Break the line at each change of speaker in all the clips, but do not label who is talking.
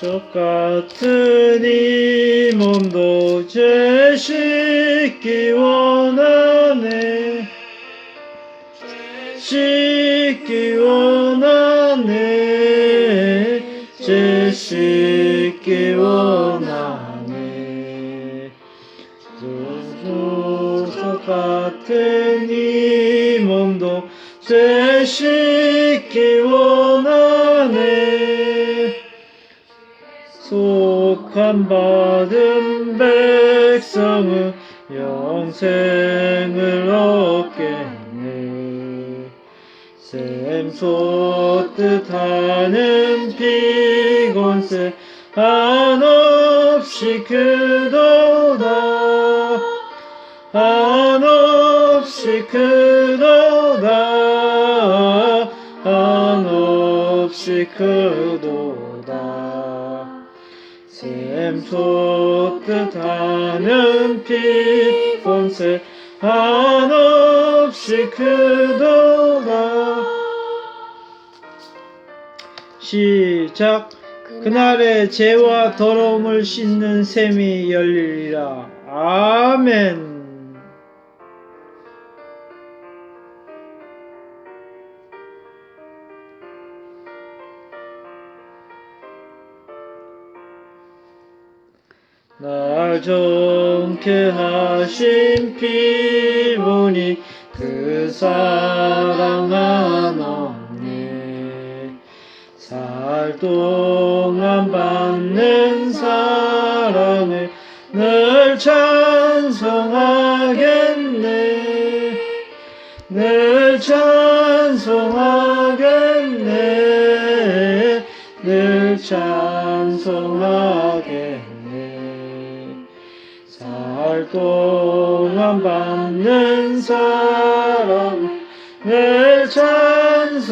똑같은 이 몸도 죄 씻기 원하네 죄 씻기 원하네. 속한 받은 백성은 영생을 얻겠네. 샘솟듯 하는 피곤세 한없이 크도다. 한없이 크도 없이 크도다. 샘솟듯 하는 피곤세 한없이 크도다. 시작. 그날에 죄와 더러움을 씻는 샘이 열리리라. 아멘 날 정케 하신 피부니 그 사랑 한없네 살 동안 받는 사랑을 늘 찬송하겠네. 늘 찬송하겠네. 늘 찬송하겠네 동안 받는 사랑 늘 찬송하겠네.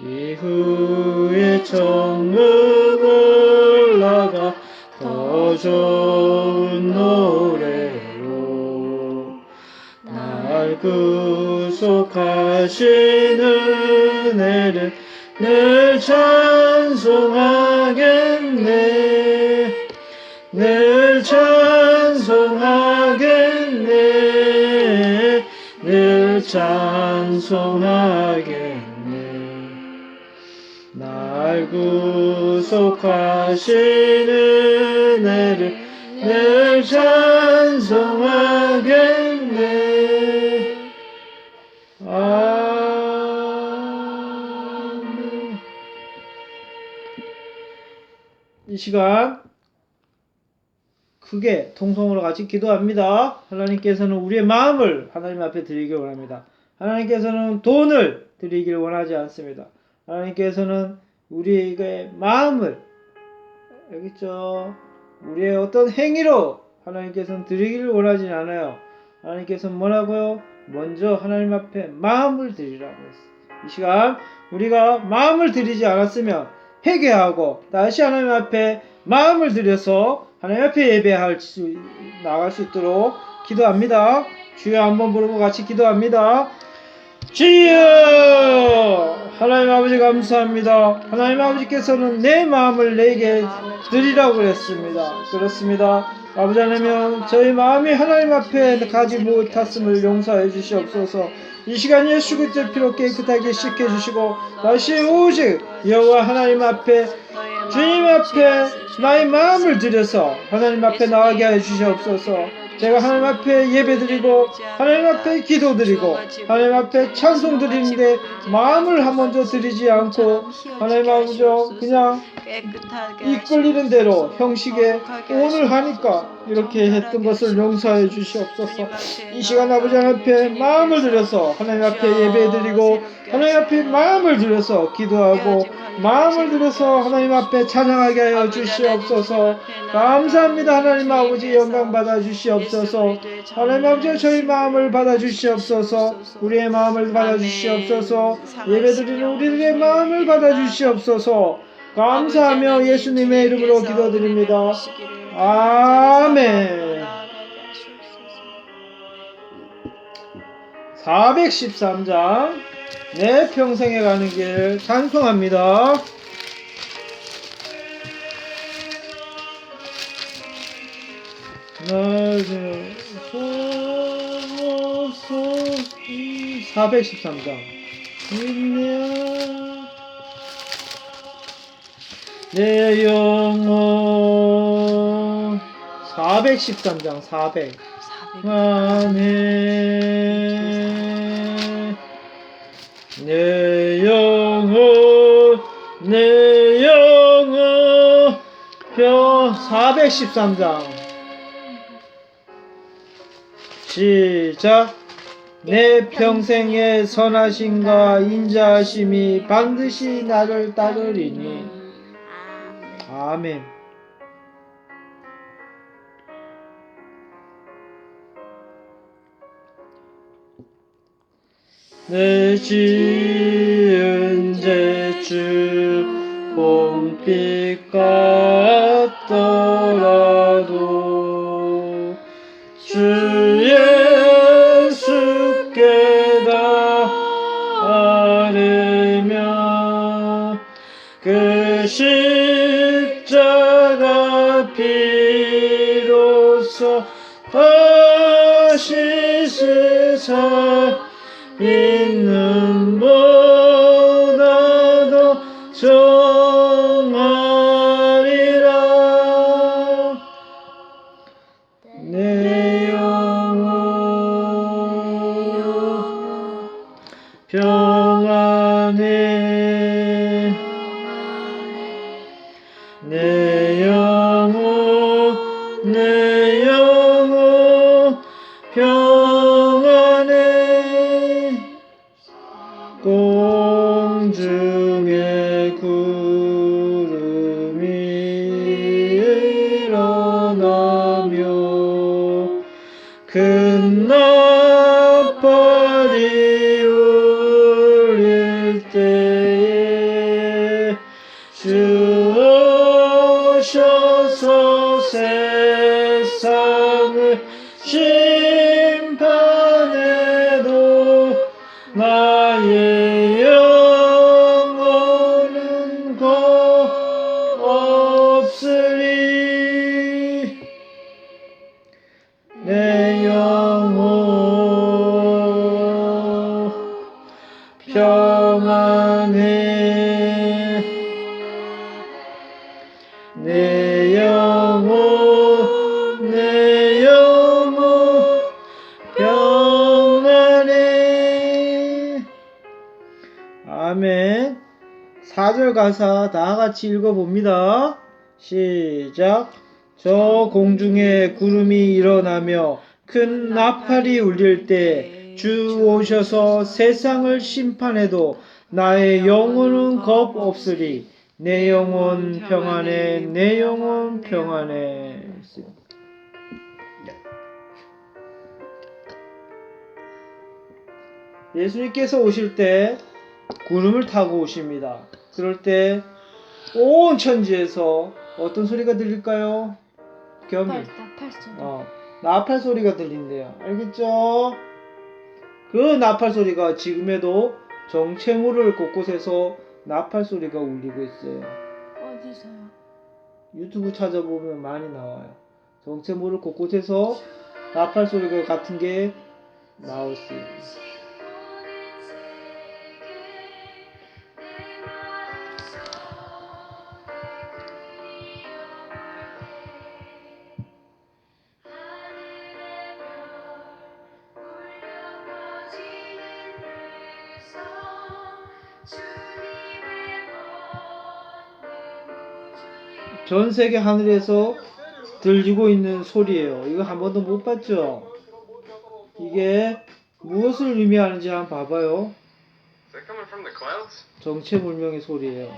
이후에 천국 올라가 더 좋은 노래로 날 구속하신 은혜를 늘 찬송하겠네 찬송하겠네. 날 구속하신 은혜를 늘 찬송하겠네. 아멘. 이 시간 크게 통성으로 같이 기도합니다. 하나님께서는 우리의 마음을 하나님 앞에 드리길 원합니다. 하나님께서는 돈을 드리길 원하지 않습니다. 하나님께서는 우리의 마음을 알겠죠? 우리의 어떤 행위로 하나님께서는 드리기를 원하지 않아요. 하나님께서는 뭐라고요? 먼저 하나님 앞에 마음을 드리라고 했어요. 이 시간 우리가 마음을 드리지 않았으면 회개하고 다시 하나님 앞에 마음을 들여서 하나님 앞에 예배할 수 나갈 수 있도록 기도합니다. 주여 한번 부르고 같이 기도합니다. 주여 하나님 아버지 감사합니다. 하나님 아버지께서는 내 마음을 내게 드리라고 그랬습니다. 그렇습니다. 아버지 하나님 저희 마음이 하나님 앞에 가지 못했음을 용서해 주시옵소서. 이 시간 예수 그리스도의 피로 깨끗하게 씻겨 주시고 다시 오직 여호와 하나님 앞에 주님 앞에 나의 마음을 들여서 하나님 앞에 나가게 하여 주시옵소서. 제가 하나님 앞에 예배드리고 하나님 앞에 기도드리고 하나님 앞에 찬송 드리는데 마음을 한 먼저 드리지 않고 하나님 아버 그냥 이끌리는 대로 형식에 오늘 하니까 이렇게 했던 것을 용서해 주시옵소서. 이 시간 아버지 하나님 앞에 마음을 들여서 하나님 앞에 예배드리고 하나님 앞에 마음을 들여서 기도하고 마음을 들여서 하나님 앞에 찬양하게 하여 주시옵소서. 감사합니다 하나님 아버지 영광 받아 주시옵소서. 하나님 아버지 저희 마음을 받아 주시옵소서. 우리의 마음을 받아 주시옵소서. 예배드리는 우리들의 마음을 받아 주시옵소서. 감사하며 예수님의 이름으로 기도드립니다. 아멘. 413장 내 평생에 가는 길 찬송합니다. 413장 내 영혼 413장 400
400.
안에 내 영혼 내 영혼 표 413장. 시작. 내 평생의 선하심과 인자하심이 반드시 나를 따르리니 아멘. 내 지은 죄주 봄빛 같더라도 주 예수께 다 아뢰며 그십 피로써 다시 세 큰 나팔이 울릴 때에 주 오셔서 세 4절 가사 다 같이 읽어봅니다. 시작. 저 공중에 구름이 일어나며 큰 나팔이 울릴 때 주 오셔서 세상을 심판해도 나의 영혼은 겁 없으리. 내 영혼 평안해 내 영혼 평안해. 예수님께서 오실 때 구름을 타고 오십니다. 그럴 때 온 천지에서 어떤 소리가 들릴까요? 겸이
나팔 소리.
어, 나팔 소리가 들린대요. 알겠죠? 그 나팔 소리가 지금에도 정체물을 곳곳에서 나팔 소리가 울리고 있어요.
어디서요?
유튜브 찾아보면 많이 나와요. 정체물을 곳곳에서 나팔 소리가 같은 게 나올 수 있어요. 전 세계 하늘에서 들리고 있는 소리예요. 이거 한 번도 못 봤죠? 이게 무엇을 의미하는지 한번 봐봐요.
Clouds?
정체 불명의 소리예요.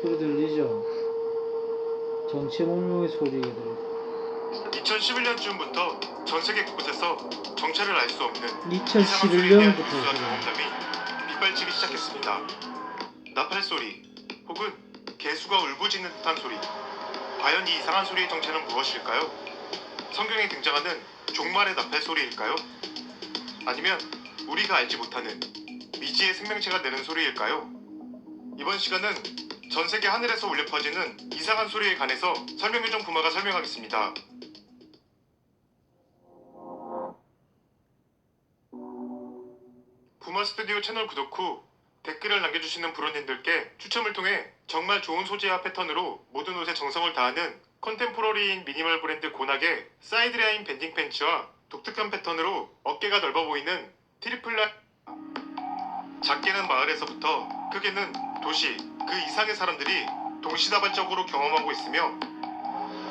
소리 들리죠? 정체 불명의 소리가 들려요.
2011년쯤부터 전 세계 곳곳에서 정체를 알 수 없는
2011년부터
수와 경험담이 빗발치기 시작했습니다. 나팔 소리 혹은 개수가 울부짖는 듯한 소리. 과연 이 이상한 소리의 정체는 무엇일까요? 성경에 등장하는 종말의 나팔 소리일까요? 아니면 우리가 알지 못하는 미지의 생명체가 내는 소리일까요? 이번 시간은 전 세계 하늘에서 울려 퍼지는 이상한 소리에 관해서 설명요정 부마가 설명하겠습니다. 부마 스튜디오 채널 구독 후 댓글을 남겨주시는 브로님들께 추첨을 통해 정말 좋은 소재와 패턴으로 모든 옷에 정성을 다하는 컨템포러리인 미니멀 브랜드 고낙의 사이드라인 밴딩 팬츠와 독특한 패턴으로 어깨가 넓어 보이는 트리플라 작게는 마을에서부터 크게는 도시 그 이상의 사람들이 동시다발적으로 경험하고 있으며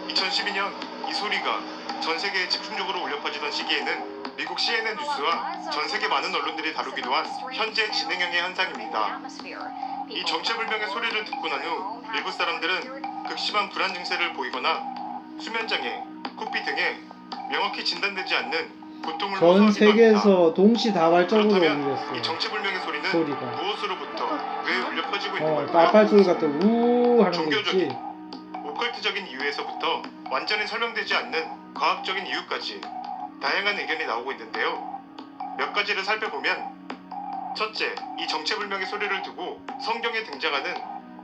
2012년 이 소리가 전 세계에 집중적으로 울려 퍼지던 시기에는 미국 CNN 뉴스와 전 세계 많은 언론들이 다루기도 한 현재 진행형의 현상입니다. 이 정체불명의 소리를 듣고 난 후 일부 사람들은 극심한 불안 증세를 보이거나 수면장애, 코피 등의 명확히 진단되지 않는 고통을
전. 세계에서 동시다발적으로
그렇다면 이
울렸어요.
정체불명의 소리는
소리가.
무엇으로부터 왜 울려 퍼지고 있는
어,
걸까요?
나팔 소리 같은 우 하는 거
종교적인
있지.
오컬트적인 이유에서부터 완전히 설명되지 않는 과학적인 이유까지 다양한 의견이 나오고 있는데요. 몇 가지를 살펴보면 첫째, 이 정체불명의 소리를 두고 성경에 등장하는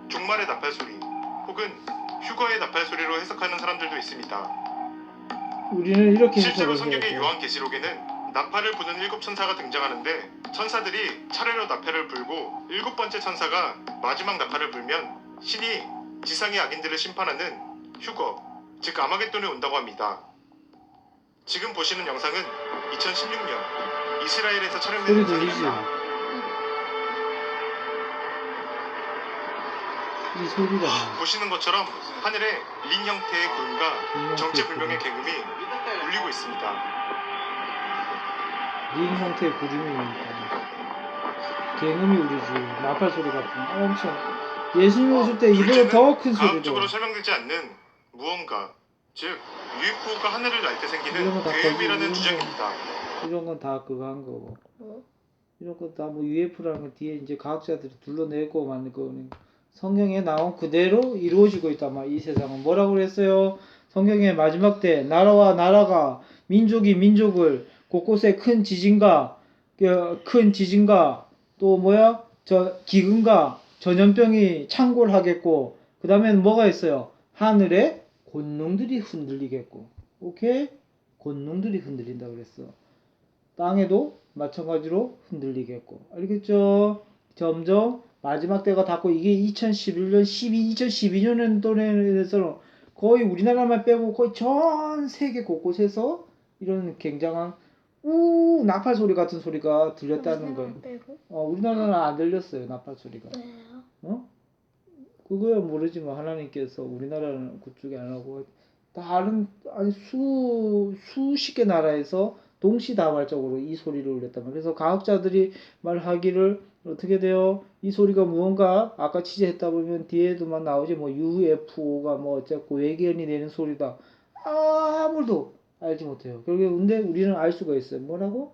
종말의 나팔 소리 혹은 휴거의 나팔 소리로 해석하는 사람들도 있습니다.
우리는 이렇게
실제로 성경의
해요.
요한 계시록에는 나팔을 부는 일곱 천사가 등장하는데 천사들이 차례로 나팔을 불고 일곱 번째 천사가 마지막 나팔을 불면 신이 지상의 악인들을 심판하는 휴거, 즉 아마겟돈이 온다고 합니다. 지금 보시는 영상은 2016년 이스라엘에서 촬영된
소리 들리지?
영상입니다.
이 소리가
보시는 것처럼 하늘에 린 형태의 구름과
린
정체불명의 개금이 울리고 있습니다.
린 형태의 구름이니까 개음이 울리지 나팔 소리 같은 엄청 예수님 오실 때 이보다 더 큰 소리로
과학적으로 설명되지 않는 무언가, 즉 UFO가 하늘을 날 때 생기는
이런 거다
괴음이라는 주장입니다.
이런 건 다 그거 한 거고
뭐?
이런 거다뭐 UFO라는 거 뒤에 이제 과학자들이 둘러내고 만든 거는 성경에 나온 그대로 이루어지고 있단 말이 세상은 뭐라고 그랬어요? 성경의 마지막 때 나라와 나라가 민족이 민족을 곳곳에 큰 지진과 그, 큰 지진과 또 뭐야 저 기근과 전염병이 창궐하겠고 그 다음에는 뭐가 있어요? 하늘에 곤농들이 흔들리겠고 오케이? 곤농들이 흔들린다 그랬어. 땅에도 마찬가지로 흔들리겠고 알겠죠? 점점 마지막 때가 닿고 이게 2011년 12 2012년도에서는 거의 우리나라만 빼고 거의 전 세계 곳곳에서 이런 굉장한 우 나팔 소리 같은 소리가 들렸다는 거예요.
빼고?
어, 우리나라는 안 들렸어요 나팔 소리가.
왜요?
어? 그거야 모르지만 하나님께서 우리나라는 그쪽에 안 하고 다른 아니 수 수십 개 나라에서 동시다발적으로 이 소리를 울렸단 말이에요. 그래서 과학자들이 말하기를 어떻게 돼요? 이 소리가 무언가 아까 취재했다 보면 뒤에도만 나오지 뭐 UFO가 뭐 어쨌고 외계인이 내는 소리다. 아무도 알지 못해요. 결국에 근데 우리는 알 수가 있어요. 뭐라고?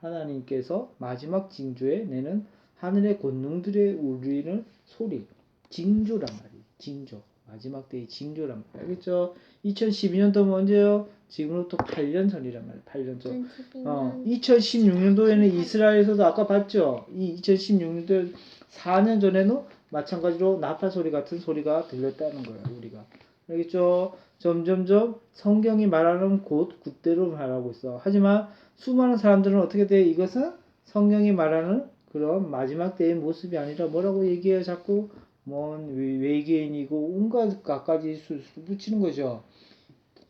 하나님께서 마지막 징조에 내는 하늘의 권능들의 울리는 소리. 징조란 말이에요. 징조. 마지막 때의 징조란 말이에요. 알겠죠? 2012년도면 언제요? 지금으로부터 8년 전이란 말이에요. 8년 전. 어, 2016년도에는 이스라엘에서도 아까 봤죠? 이 2016년도 4년 전에는 마찬가지로 나팔 소리 같은 소리가 들렸다는 거예요, 우리가. 알겠죠? 점점점 성경이 말하는 곳 그대로 말하고 있어. 하지만 수많은 사람들은 어떻게 돼? 이것은 성경이 말하는 그런 마지막 때의 모습이 아니라 뭐라고 얘기해요? 자꾸 뭔 외- 외계인이고 온갖 갖가지 수, 수 붙이는 거죠.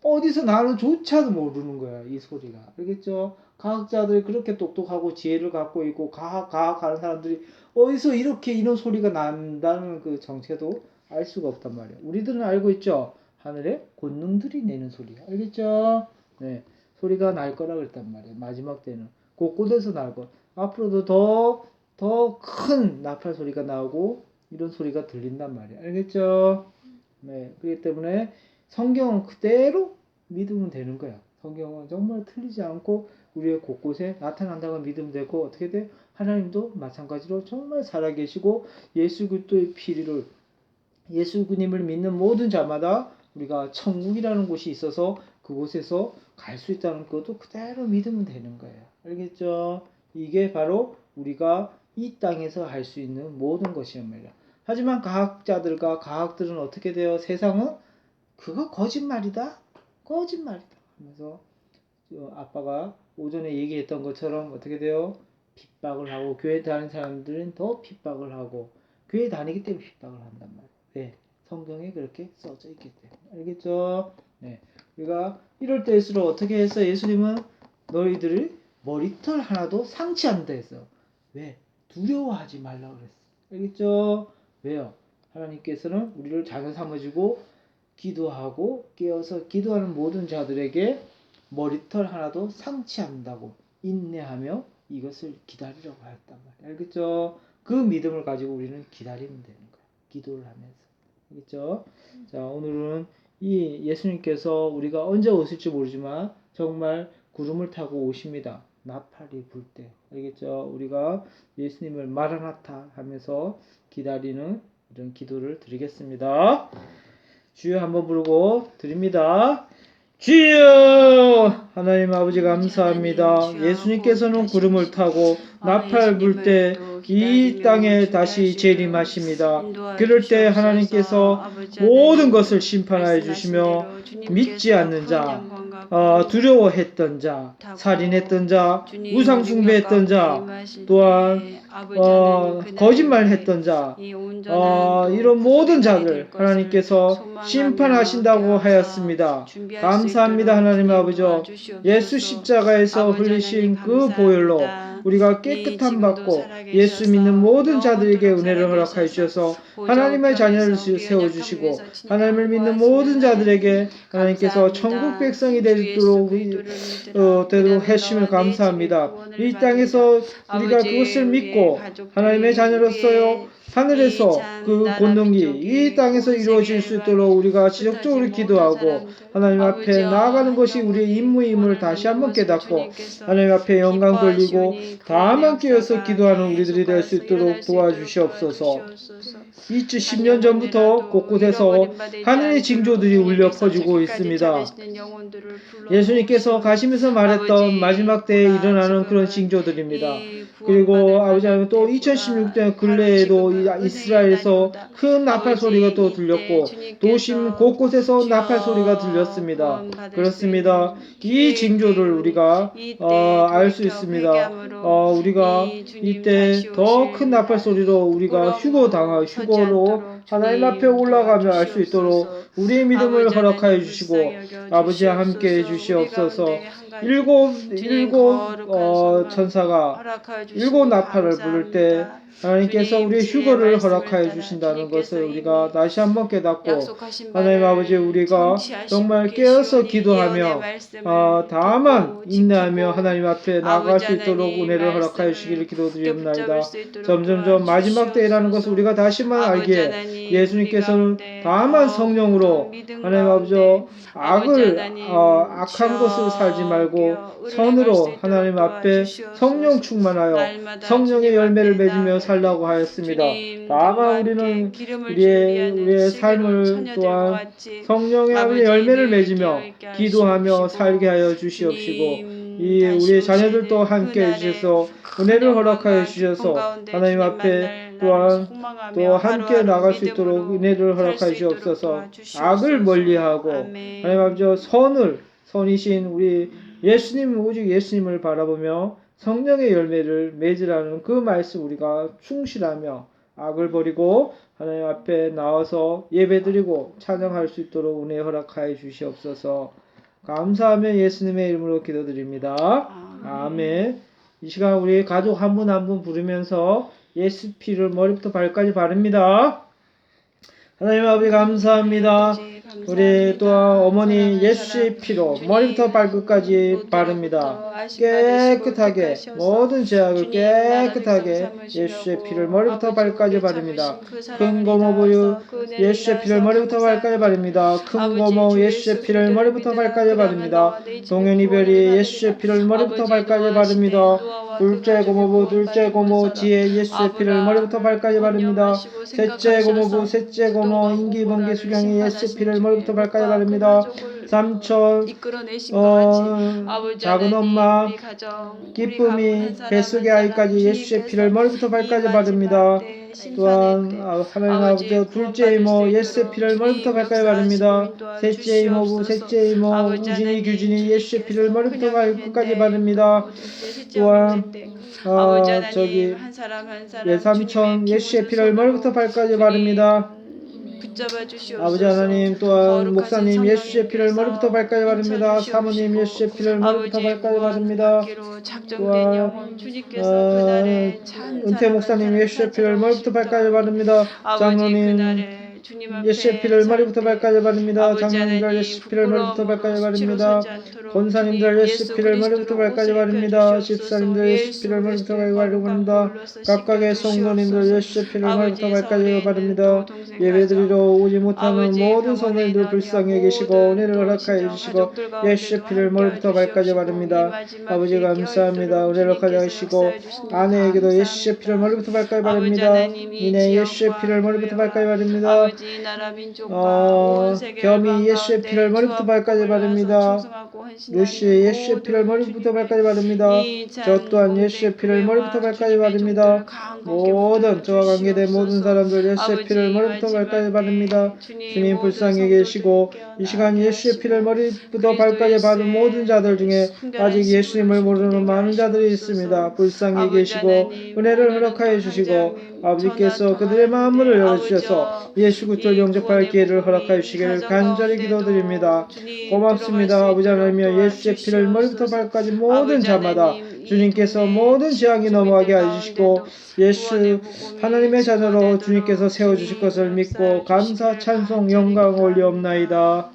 어디서 나는 조차도 모르는 거야 이 소리가 알겠죠? 과학자들이 그렇게 똑똑하고 지혜를 갖고 있고 과학 과학하는 사람들이 어디서 이렇게 이런 소리가 난다는 그 정체도 알 수가 없단 말이야. 우리들은 알고 있죠. 하늘에 권능들이 내는 소리 알겠죠? 네 소리가 날 거라 그랬단 말이야. 마지막 때는 곳곳에서 날 거. 앞으로도 더 더 큰 나팔 소리가 나오고 이런 소리가 들린단 말이야. 알겠죠? 네 그렇기 때문에 성경은 그대로 믿으면 되는 거야. 성경은 정말 틀리지 않고 우리의 곳곳에 나타난다고 믿으면 되고 어떻게 돼? 하나님도 마찬가지로 정말 살아계시고 예수 그리스도의 피를 예수님을 믿는 모든 자마다 우리가 천국이라는 곳이 있어서 그곳에서 갈 수 있다는 것도 그대로 믿으면 되는 거예요. 알겠죠? 이게 바로 우리가 이 땅에서 할 수 있는 모든 것이옵니다. 하지만 과학자들과 과학들은 어떻게 돼요? 세상은 그거 거짓말이다. 거짓말이다. 하면서 저 아빠가 오전에 얘기했던 것처럼 어떻게 돼요? 핍박을 하고 교회 다니는 사람들은 더 핍박을 하고 교회 다니기 때문에 핍박을 한단 말이에요. 왜? 성경에 그렇게 써져 있기 때문에. 알겠죠? 네. 우리가 이럴 때일수록 어떻게 해서 예수님은 너희들을 머리털 하나도 상치 않는다 했어. 왜? 두려워하지 말라 그랬어. 알겠죠? 왜요? 하나님께서는 우리를 자녀 삼으시고 기도하고 깨어서 기도하는 모든 자들에게 머리털 하나도 상치 않는다고 인내하며 이것을 기다리라고 하였단 말이에요. 알겠죠? 그 믿음을 가지고 우리는 기다리면 되는 거야. 기도를 하면서. 알겠죠? 자, 오늘은 이 예수님께서 우리가 언제 오실지 모르지만 정말 구름을 타고 오십니다. 나팔이 불 때. 알겠죠? 우리가 예수님을 마라나타 하면서 기다리는 이런 기도를 드리겠습니다. 주여 한번 부르고 드립니다. 주여 하나님 아버지 감사합니다. 예수님께서는 구름을 타고 나팔 불 때 이 땅에 다시 재림하십니다. 그럴 때 하나님께서 모든 것을 심판하여 주시며 믿지 않는 자, 어, 두려워했던 자, 살인했던 자, 우상 숭배했던 자, 또한 어, 거짓말했던 자, 어, 이런 모든 자들 하나님께서 심판하신다고 하였습니다. 감사합니다 하나님 아버지 예수 십자가에서 흘리신 그 보혈로 우리가 깨끗함 받고 예수 믿는 모든 자들에게 은혜를 허락하여 주셔서 하나님의 자녀를 세워주시고 하나님을 믿는 모든 자들에게 하나님께서 천국 백성이 되도록 어, 되도록 해주심을 감사합니다. 이 땅에서 우리가 그것을 믿고 하나님의 자녀로서요 하늘에서 그 권능이 이 땅에서 이루어질 수 있도록 우리가 지속적으로 기도하고 하나님 앞에 나아가는 것이 우리의 임무임을 다시 한번 깨닫고 하나님 앞에 영광 돌리고 다만 깨어서 기도하는 우리들이 될 수 있도록 도와주시옵소서. 2010년 전부터 곳곳에서 하늘의 징조들이 울려 퍼지고 있습니다. 예수님께서 가시면서 말했던 마지막 때에 일어나는 그런 징조들입니다. 그리고 아버지 하나님 또 2016년 근래에도 이 이스라엘에서 큰 나팔 소리가 또 들렸고 도심 곳곳에서 나팔 소리가 들렸습니다. 그렇습니다. 이 징조를 우리가 어, 알 수 있습니다. 어, 우리가 이때 더 큰 나팔 소리로 우리가 휴고 당하 휴고로 하나님 앞에 올라가며 알 수 있도록 우리의 믿음을 허락하여 주시고 아버지와 함께 해 주시옵소서. 일곱 일곱 어, 천사가 일곱 나팔을 부를 때 하나님께서 우리의 휴거를 허락하여 주신다는 것을 우리가 다시 한번 깨닫고 하나님 아버지 우리가 정말 깨어서 기도하며 어, 다만 인내하며 하나님 앞에 나아갈 수 있도록 은혜를 허락하여 주시기를 기도드립니다. 점점점 마지막 때라는 것을 우리가 다시만 알기에 예수님께서는 다만 성령으로 하나님 아버지 악을 어, 악한 것을 살지 말고 선으로 하나님 앞에 성령 충만하여 성령의 열매를 맺으며 살라고 하였습니다. 다만 우리는 우리의 우리의 삶을 또한 성령의 아버지 열매를 맺으며 기도하며 살게 하여 주시옵시고 이 우리의 자녀들도 함께 해주셔서 은혜를 허락하여 주셔서 하나님 앞에 또한 또 함께 나갈 수 있도록 은혜를 허락하여 주옵소서. 악을 멀리하고 하나님 아버지 선을 선이신 우리 예수님 오직 예수님을 바라보며 성령의 열매를 맺으라는 그 말씀 우리가 충실하며 악을 버리고 하나님 앞에 나와서 예배드리고 찬양할 수 있도록 은혜 허락하여 주시옵소서. 감사하며 예수님의 이름으로 기도드립니다. 아멘. 이 시간 우리 가족 한분 한 분 부르면서 예수 피를 머리부터 발까지 바릅니다. 하나님 아버지 감사합니다. 우리 또한 어머니 예수의 피로 머리부터 발끝까지 바릅니다. 깨끗하게 모든
나라를
깨끗하게 예수의 피를 머리부터
아버지
발까지
우리
바릅니다. 그큰 고모부유
그
예수의 피를 머리부터 발까지 바릅니다. 큰 고모
주
예수의
예수
피를 머리부터
그러면
바릅니다. 동현이별이 예수의. 피를 머리부터
노아시되
바릅니다. 둘째 고모부 둘째 고모. 지혜 예수의 피를 머리부터 발까지 바릅니다. 셋째 고모부 셋째 고모
또
인기 번기 수경이 예수의 피를 머리부터 발까지
그
바릅니다. 삼촌
이끌어내신 것 같이
어,
아버지
작은 엄마
우리 가정,
기쁨이 뱃속의 아이까지 예수의 피를 머리부터 발까지
이
바릅니다. 또한 아, 하나님
아버지
둘째 이모 예수의 피를 머리부터 발까지 바릅니다. 셋째 이모부
주시옵소서.
셋째 이모 우진이 규진이 예수의 피를 머리부터
있는데
바릅니다.
셋째
또한 어, 저기 외삼촌 예수의 피를 머리부터 발까지 바릅니다.
붙잡아 주시옵소서.
아버지 하나님 또한 목사님 예수의 피를 머리부터 발까지 바릅니다. 사모님 예수의 피를 머리부터 발까지 바릅니다. 또한, 어, 은퇴 목사님
한
예수의 피를 머리부터 발까지 바릅니다. 장로님 예수의 피를
설
머리부터
때
발까지 바릅니다. 장로님들 예수의 피를 머리부터 발까지 바릅니다. 권사님들
주님
예수 피를 머리부터 발까지 바릅니다. 집사님들 예수 피를 머리부터 발까지 바릅니다. 각각의. 성도님들 예수의 피를 머리부터 발까지 바릅니다. 예배드리러 오지 못하는 모든 성도님들 불쌍히 계시고 은혜를
또
허락하여 주시고 예수의 피를 머리부터 발까지 바릅니다. 아버지 감사합니다. 은혜를 허락하여 주시고 아내에게도 예수의. 피를 머리부터 발까지
이
이내 예수의 피를 머리부터 발까지 바랍니다.
아버지 나라 민족과
어,
온 세계
겸이 예수의 피를 머리부터 발까지 바릅니다.
위하여 충성하고 헌신하는
루시 예수의
모든
피를 머리부터 발까지 바릅니다. 이저 또한
장
예수의 피를 머리부터 발까지 바릅니다. 모든 저와 관계된 모든. 사람들 예수의 피를 머리부터 발까지
때
바릅니다.
주님,
불쌍히 계시고 이 시간 예수의 피를 머리부터 발까지 받은 모든 자들 중에 아직 예수님을 모르는 많은 자들이 있습니다. 불쌍히 계시고 은혜를 허락하여 주시고 아버지께서 그들의 마음을 열어주셔서 예수 그리스도를 영접할 기회를 허락하여 주시기를 간절히 기도드립니다. 고맙습니다. 아버지 하나님여 예수의 피를 머리부터 발까지 모든 자마다 주님께서 모든 재앙이 넘어가게 해주시고 예수 하나님의 자녀로 주님께서 세워주실 것을 믿고 감사 찬송 영광 올리옵나이다.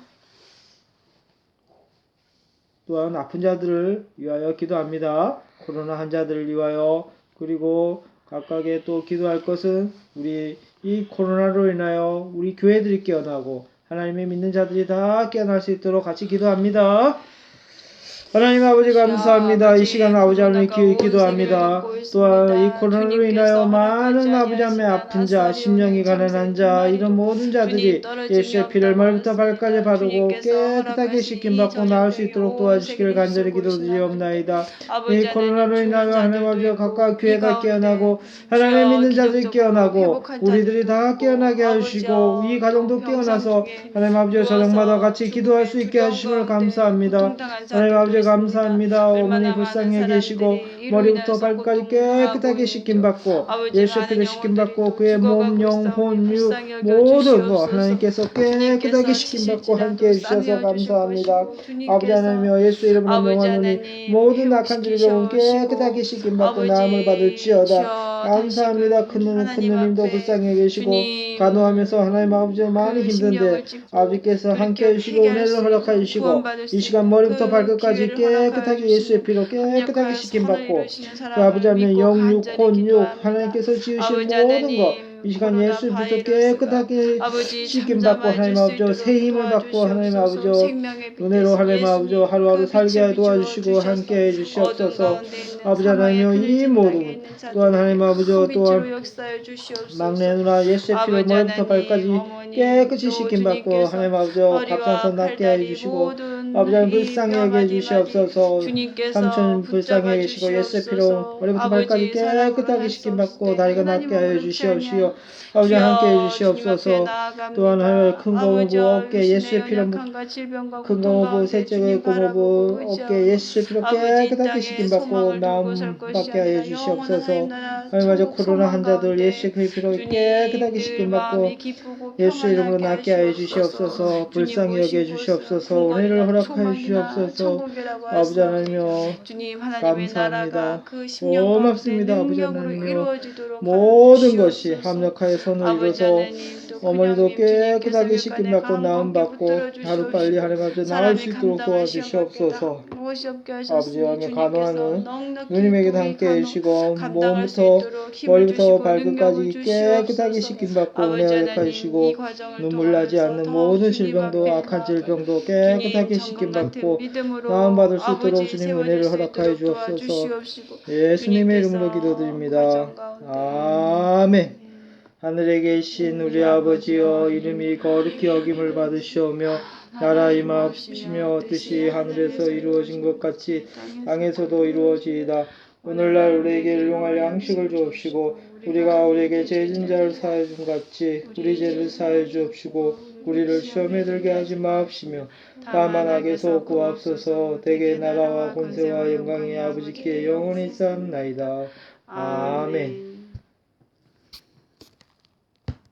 또한 아픈 자들을 위하여 기도합니다. 코로나 환자들을 위하여 그리고 각각의 또 기도할 것은 우리 이 코로나로 인하여 우리 교회들이 깨어나고 하나님의 믿는 자들이 다 깨어날 수 있도록 같이 기도합니다. 하나님 아버지 감사합니다. 이 시간 아버지 하나님 기, 기도합니다. 또한 이 코로나로 인하여 많은 아버지 하나님의 아픈 자, 심령이 가난한 자, 이런 모든 자들이 예수의 피를 머리부터 발까지 바르고 깨끗하게 씻김 받고 나을 수 있도록 도와주시기를 간절히 기도드리옵나이다. 이 코로나로 인하여 하나님 아버지 각각 교회가 깨어나고 하나님 믿는 자들이 깨어나고 우리들이 다 깨어나게 하시고 이 가정도 깨어나서 하나님 아버지 저녁마다 같이 기도할 수 있게 하심을 감사합니다. 하나님 아버지 감사합니다. 어머니 불쌍히 계시고 머리부터 발까지 깨끗하게 씻김 받고 예수 피를 씻김 받고 그의 몸, 영혼, 유 모든 거 하나님께서 깨끗하게 씻김 받고 함께 해주셔서 감사합니다. 아버지 하나님여 예수 이름으로 명하노니 모든 악한 질병은 깨끗하게 씻김 받고 나음을 받을지어다. 감사합니다. 큰 누님, 큰 누님도 불쌍히 계시고 간호하면서 하나님 아버지 많이 힘든데 아버지께서 함께 해주시고 은혜를 허락하여 주시고 이 시간 머리부터 발끝까지 깨끗하게 예수의 피로 깨끗하게 씻김 받고 그 아버지 하나님 영육, 혼육 하나님께서 지으신 모든 것 이 시간 예수 그리스도 깨끗하게 씻김 받고 하나님 아버지 새 힘을 받고 하나님 아버지 은혜로 하나님 아버지 하루하루 살게 도와주시고 함께 해주시옵소서. 아버지 하나님여 이 모든 또한 하나님 아버지 또한 막내 누나 예수의 피로 머리부터 발까지 깨끗이 씻김 받고 하나님 아버지 값싸서 낫게 해주시고 아버지 하나님 불쌍히 여겨 해주시옵소서. 삼촌 불쌍히 계시고 예수의 피로 머리부터 발까지 깨끗하게 씻김 받고 다리가 낫게 하여 주시옵시오 아버지 함께 해주시옵소서. 또한 하나님 큰 고모부 어깨 예수의 피로 큰 고모부 셋째 고모부 어깨 예수의 피로 깨끗하게 씻김 받고 나음 받게 하여 주시옵소서. 하나님 아버지 코로나 환자들 예수의 피로 깨끗하게 씻김 받고 예수 이름으로 낫게 하여 주시옵소서 불쌍히 여겨 주시옵소서 은혜를 허락하여 주시옵소서 아버지 하나님여
주님 하나님의
감사합니다.
그
고맙습니다, 아버지.
이루어지도록
모든 것이. 협력하여 손을 이뤄서 어머니도 깨끗하게 씻김 받고 나음 받고 하루 빨리 하나님 앞에 나올 수 있도록 도와주시옵소서. 아버지 하나님 간호하는 누님에게도 함께 해주시고 몸부터 머리부터 발끝까지 깨끗하게 씻김 받고 은혜를 하시고 눈물 나지 않는 모든 질병도 악한 질병도 깨끗하게 씻김 받고 나음 받을 수 있도록 주님 은혜를 허락하여 주옵소서. 예수님의 이름으로 기도드립니다. 아멘. 하늘에 계신 우리 아버지여 이름이 거룩히 여김을 받으시오며 나라 임하시며 뜻이 하늘에서 이루어진 것 같이 땅에서도 이루어지이다. 오늘날 우리에게 일용할 양식을 주옵시고 우리가 우리에게 죄진 자를 사해 준 같이 우리 죄를 사해 주옵시고 우리를 시험에 들게 하지 마옵시며 다만 악에서 구하옵소서 대개 나라와 권세와 영광이 아버지께 영원히 쌓나이다. 아멘.